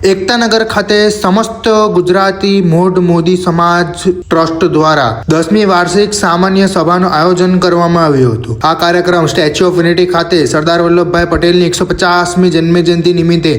એકતાનગર ખાતે સમસ્ત ગુજરાતી મોઢ મોદી સમાજ ટ્રસ્ટ દ્વારા દસમી વાર્ષિક સામાન્ય સભાનું આયોજન કરવામાં આવ્યું હતું. આ કાર્યક્રમ સ્ટેચ્યુ ઓફ યુનિટી ખાતે સરદાર વલ્લભભાઈ પટેલની એકસો પચાસમી જન્મજયંતિ નિમિત્તે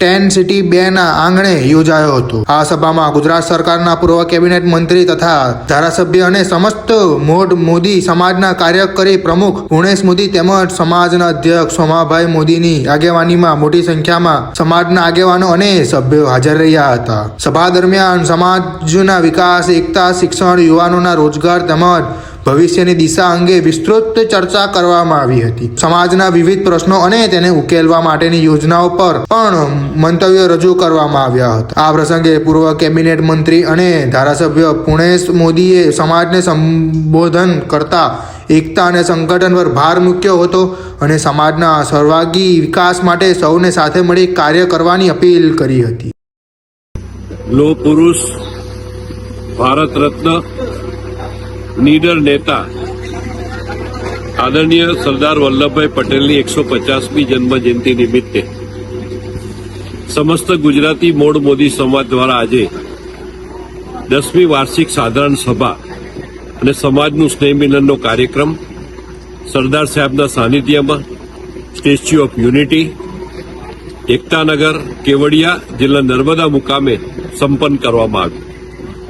ટેન સિટી બે ના આંગણે યોજાયો હતો. આ સભામાં ગુજરાત સરકારના પૂર્વ કેબિનેટ મંત્રી તથા ધારાસભ્ય અને સમસ્ત મોડ મોદી સમાજના કાર્યકરી પ્રમુખ ગુણેશ મોદી તેમજ સમાજના અધ્યક્ષ સોમાભાઈ મોદીની આગેવાનીમાં મોટી સંખ્યામાં સમાજના આગેવાનો અને સભ્યો હાજર રહ્યા હતા. સભા દરમિયાન સમાજના વિકાસ, એકતા, શિક્ષણ, યુવાનોના રોજગાર તેમજ ભવિષ્યની દિશા અંગે વિસ્તૃત ચર્ચા કરવામાં આવી હતી. સમાજના વિવિધ પ્રશ્નો અને તેને ઉકેલવા માટેની યોજનાઓ પર પણ મંતવ્યો રજૂ કરવામાં આવ્યા હતા. આ પ્રસંગે પૂર્વ કેબિનેટ મંત્રી અને ધારાસભ્ય પુણેશ મોદીએ સમાજને સંબોધન કરતા એકતા અને સંગઠન પર ભાર મૂક્યો હતો અને સમાજના સર્વાગી વિકાસ માટે સૌને સાથે મળી કાર્ય કરવાની અપીલ કરી હતી. લો પુરુષ, ભારત રત્ન નીડર નેતા આદરણીય સરદાર વલ્લભભાઈ પટેલની એકસો પચાસમી જન્મજયંતિ નિમિત્તે સમસ્ત ગુજરાતી મોડ મોદી સમાજ દ્વારા આજે દસમી વાર્ષિક સાધારણ સભા અને સમાજનું સ્નેહ મિલનનો કાર્યક્રમ સરદાર સાહેબના સાનિધ્યમાં Statue of Unity, Ektanagar, Kevadia જિલ્લા નર્મદા મુકામે સંપન્ન કરવામાં આવ્યું.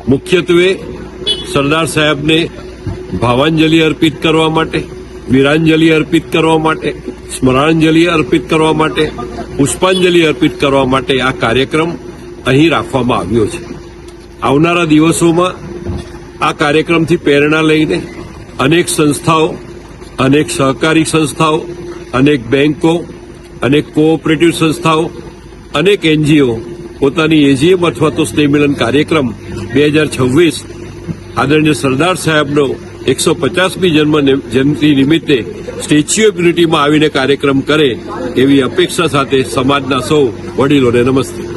મુખ્યત્વે સરદાર સાહેબને ભાવાંજલિ અર્પિત કરવા માટે, વીરાંજલિ અર્પિત કરવા માટે સ્મરણાંજલિ અર્પિત કરવા માટે, પુષ્પાંજલિ અર્પિત કરવા માટે આ કાર્યક્રમ અહીં રાખવામાં આવ્યો છે. આવનારા દિવસોમાં આ કાર્યક્રમથી પ્રેરણા લઈને અનેક સંસ્થાઓ, અનેક સહકારી સંસ્થાઓ, અનેક બેન્કો અનેક કોઓપરેટિવ સંસ્થાઓ, અનેક એનજીઓ પોતાની એજીએમ અથવા તો સ્નેહમિલન કાર્યક્રમ બે હજાર છવ્વીસ આદરણીય સરદાર સાહેબનો એકસો પચાસમી જન્મ જયંતિ નિમિત્તે સ્ટેચ્યુ ઓફ યુનિટીમાં આવીને કાર્યક્રમ કરે એવી અપેક્ષા સાથે સમાજના સૌ વડીલોને નમસ્તે.